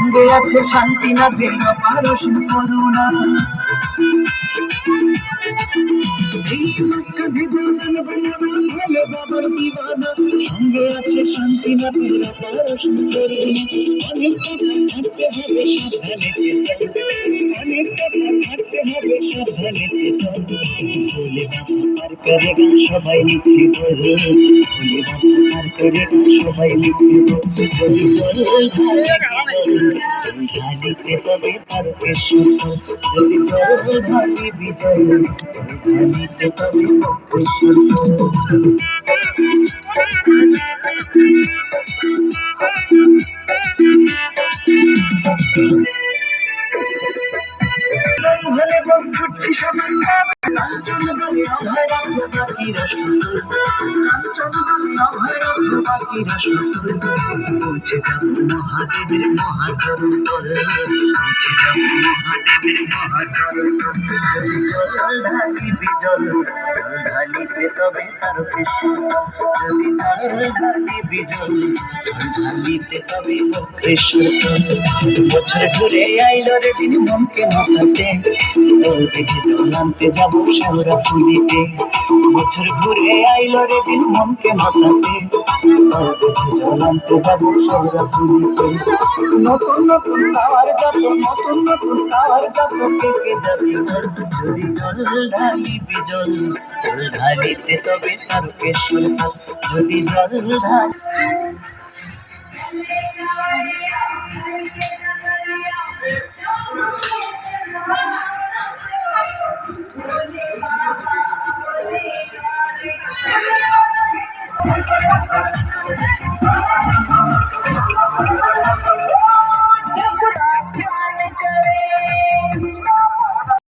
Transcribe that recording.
সঙ্গে আছে শান্তি না দিল হবে সাবধানে বলে বাবা পার করে গান সবাই লিখে বলে বলে বাবা পার করে গান সবাই লিখে বলে জল ঢালিতে তবে তার পেশর যদি জল ঢালি বিজয় ঢালিতে তবে পেশর হলে বল ছুটছি সবার কাঞ্চন গলে অভয় রাখব বাকিরা সুন্দর কাঞ্চন গলে অভয় রাখব বাকিরা সুন্দর পৌঁছে যাব মহাদেবের মহাচরণ পৌঁছে যাব মহাদেবের মহাচরণ জল ঢালি বিজল জল ঢালিতে তবে তার কৃষ্ণ যদি জল ঢালি বিজল জল ঢালিতে তবে কৃষ্ণ বছর ঘুরে আইলো রে দিন মনকে মাথাতে জল আনতে যাব সারা ফুলিতে বছর ঘুরে আইলো রে দিন মনকে দেখে জল যাব সারা ফুলিতে নতুন নতুন খাওয়ার যাত, নতুন নতুন খাওয়ার যাত পেকে যাবে। জল ঢালিতে তবে তারকেশ্বর যদি জল ঢালি। Thank you.